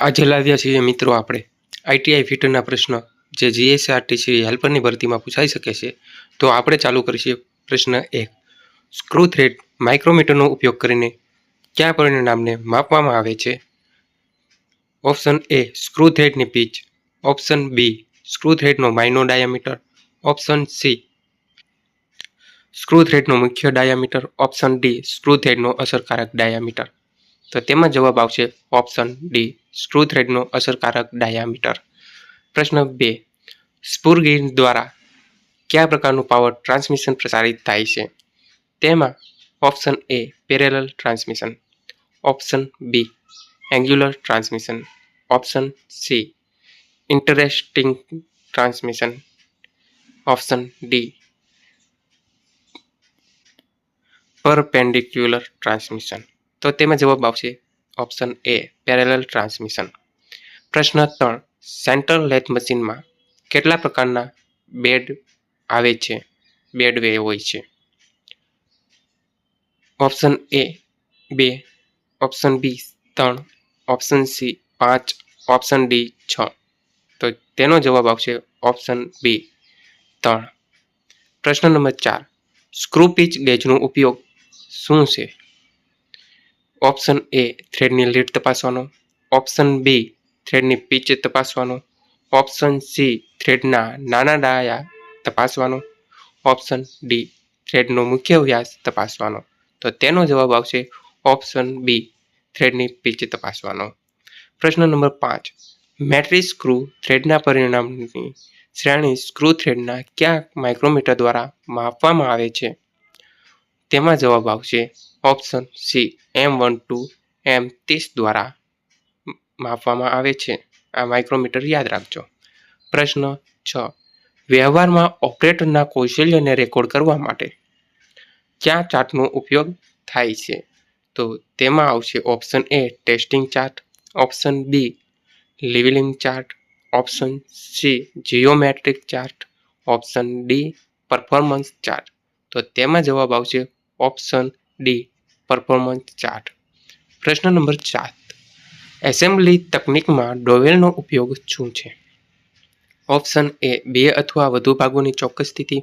આજે લાવ્યા છીએ મિત્રો આપણે. આઈટીઆઈ ફિટરના પ્રશ્ન. જે જીએસઆરટીસી હેલ્પરની ભરતીમાં પૂછાઈ શકે છે. તો આપણે ચાલુ કરીશું પ્રશ્ન એક. સ્ક્રૂ થ્રેડ માઇક્રોમીટરનો ઉપયોગ કરીને કયા પરિણામને માપવામાં આવે છે? ઓપ્શન એ સ્ક્રૂ થ્રેડની pitch. Option B screw થ્રેડનો minor diameter. Option C screw થ્રેડનો મુખ્ય ડાયામીટર. ઓપ્શન ડી સ્ક્રૂ થ્રેડનો અસરકારક ડાયામીટર. તો તેમાં જવાબ આવશે ઓપ્શન ડી, સ્ક્રૂ થ્રેડનો અસરકારક ડાયામીટર. પ્રશ્ન બે સ્પુરગીર દ્વારા કયા પ્રકારનું પાવર ટ્રાન્સમિશન પ્રસારિત થાય છે? તેમાં option A, parallel transmission. Option B, angular transmission. Option C, interesting transmission. Option D, perpendicular transmission. તો તેમાં જવાબ આવશે ઓપ્શન એ પેરેલલ ટ્રાન્સમિશન પ્રશ્ન ત્રણ સેન્ટ્રલ લેથ મશીનમાં કેટલા પ્રકારના બેડ આવે છે? બેડ વે હોય છે. ઓપ્શન એ બે. ઓપ્શન બી ત્રણ. ઓપ્શન સી પાંચ. ઓપ્શન ડી છ. તો તેનો જવાબ આવશે ઓપ્શન બી ત્રણ. પ્રશ્ન નંબર ચાર સ્ક્રૂ પીચ ગેજનો ઉપયોગ શું છે? ઓપ્શન એ થ્રેડની લીડ તપાસવાનો. ઓપ્શન બી થ્રેડની પીચ તપાસવાનો. ઓપ્શન સી થ્રેડના નાના ડાયા તપાસવાનો. ઓપ્શન ડી થ્રેડનો મુખ્ય વ્યાસ તપાસવાનો. તો તેનો જવાબ આવશે ઓપ્શન બી થ્રેડની પીચ તપાસવાનો. પ્રશ્ન નંબર પાંચ. મેટ્રિક સ્ક્રૂ થ્રેડના પરિણામની શ્રેણી સ્ક્રૂ થ્રેડના કયા માઇક્રોમીટર દ્વારા માપવામાં આવે છે? તેમાં જવાબ આવશે option C, M one two, M ત્રીસ દ્વારા માપવામાં આવે છે. આ માઇક્રોમીટર યાદ રાખજો. પ્રશ્ન છ, વ્યવહારમાં ઓપરેટરના કૌશલ્યને રેકોર્ડ કરવા માટે ક્યાં ચાર્ટનો ઉપયોગ થાય છે? તો તેમાં આવશે option A, testing chart, option B, levelling chart, option C, geometric chart, option D, performance chart. તો તેમાં જવાબ આવશે ઓપ્શન ડી પરફોર્મન્સ ચાર્ટ પ્રશ્ન નંબર સાત. એસેમ્બલી તકનિકમાં ડોવેલનો ઉપયોગ શું છે? ઓપ્શન એ બે અથવા વધુ ભાગોની ચોક્કસ સ્થિતિ.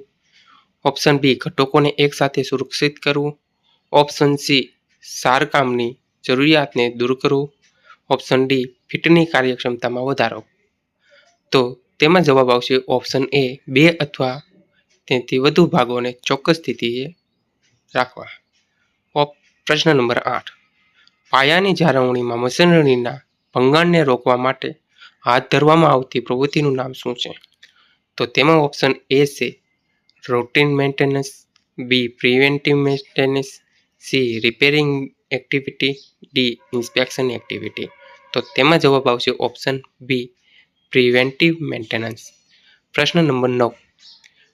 ઓપ્શન બી ઘટકોને એકસાથે સુરક્ષિત કરવું. ઓપ્શન સી સારકામની જરૂરિયાતને દૂર કરવું. ઓપ્શન ડી ફિટની કાર્યક્ષમતામાં વધારો. તો તેમાં જવાબ આવશે ઓપ્શન એ બે અથવા તેથી વધુ ભાગોને ચોક્કસ સ્થિતિએ રાખવા. પ્રશ્ન નંબર આઠ. પાયાની જાળવણીમાં મશીનરીના ભંગાણને રોકવા માટે હાથ ધરવામાં આવતી પ્રવૃત્તિનું નામ શું છે? તો તેમાં ઓપ્શન એ છે routine maintenance B preventive maintenance C repairing activity D inspection activity તો તેમાં જવાબ આવશે ઓપ્શન બી પ્રિવેન્ટિવ મેન્ટેનન્સ પ્રશ્ન નંબર નવ.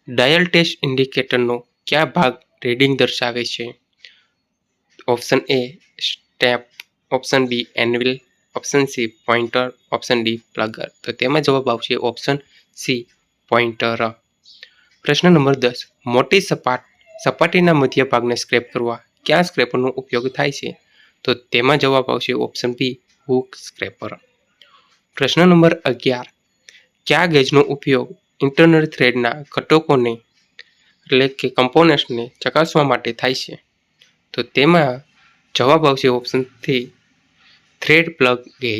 ડાયલ ટેસ્ટ ઇન્ડિકેટરનો કયા ભાગ રીડિંગ દર્શાવે છે? Option A step option B anvil option C pointer option D plunger તો તેમાં જવાબ આવશે ઓપ્શન સી પોઇન્ટર પ્રશ્ન નંબર દસ. મોટી સપાટ, સપાટીના મધ્ય ભાગને સ્ક્રેપ કરવા કયા સ્ક્રેપરનો ઉપયોગ થાય છે? તો તેમાં જવાબ આવશે ઓપ્શન બી હુક સ્ક્રેપર પ્રશ્ન નંબર અગિયાર. કયા ગેજનો ઉપયોગ ઇન્ટરનલ થ્રેડના ઘટકોને, એટલે કે કમ્પોનન્ટ્સને ચકાસવા માટે થાય છે? તો તેમાં જવાબ આવશે option three thread plug gauge